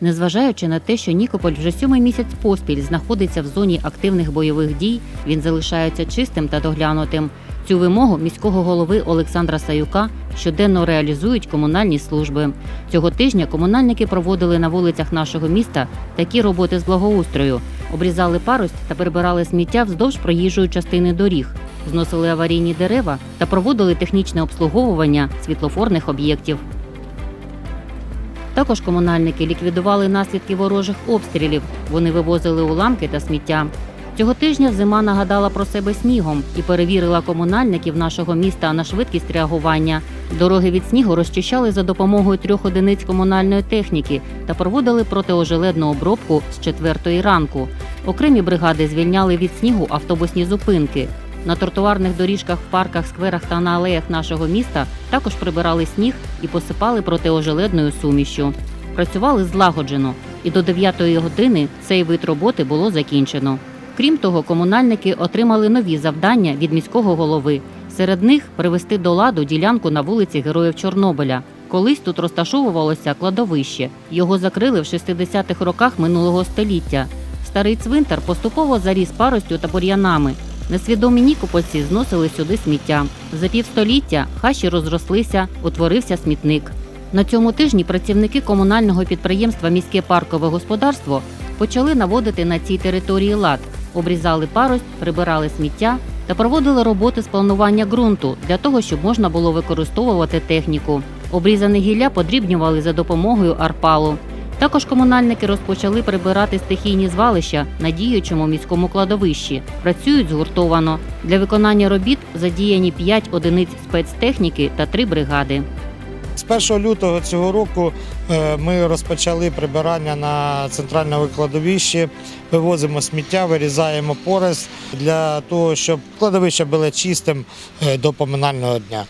Незважаючи на те, що Нікополь вже сьомий місяць поспіль знаходиться в зоні активних бойових дій, він залишається чистим та доглянутим. Цю вимогу міського голови Олександра Саюка щоденно реалізують комунальні служби. Цього тижня комунальники проводили на вулицях нашого міста такі роботи з благоустрою, обрізали парость та прибирали сміття вздовж проїжджої частини доріг, зносили аварійні дерева та проводили технічне обслуговування світлофорних об'єктів. Також комунальники ліквідували наслідки ворожих обстрілів. Вони вивозили уламки та сміття. Цього тижня зима нагадала про себе снігом і перевірила комунальників нашого міста на швидкість реагування. Дороги від снігу розчищали за допомогою трьох одиниць комунальної техніки та проводили протиожеледну обробку з четвертої ранку. Окремі бригади звільняли від снігу автобусні зупинки. На тротуарних доріжках, в парках, скверах та на алеях нашого міста також прибирали сніг і посипали протиожеледною сумішю. Працювали злагоджено, і до 9 години цей вид роботи було закінчено. Крім того, комунальники отримали нові завдання від міського голови. Серед них привести до ладу ділянку на вулиці Героїв Чорнобиля. Колись тут розташовувалося кладовище. Його закрили в 60-х роках минулого століття. Старий цвинтар поступово заріс паростю та бур'янами. Несвідомі нікопольці зносили сюди сміття. За півстоліття хащі розрослися, утворився смітник. На цьому тижні працівники комунального підприємства Міське паркове господарство почали наводити на цій території лад, обрізали парость, прибирали сміття та проводили роботи з планування ґрунту для того, щоб можна було використовувати техніку. Обрізане гілля подрібнювали за допомогою арпалу. Також комунальники розпочали прибирати стихійні звалища на діючому міському кладовищі. Працюють згуртовано. Для виконання робіт задіяні 5 одиниць спецтехніки та 3 бригади. З 1 лютого цього року е, ми розпочали прибирання на центральному кладовищі, вивозимо сміття, вирізаємо порость для того, щоб кладовище було чистим е, до поминального дня.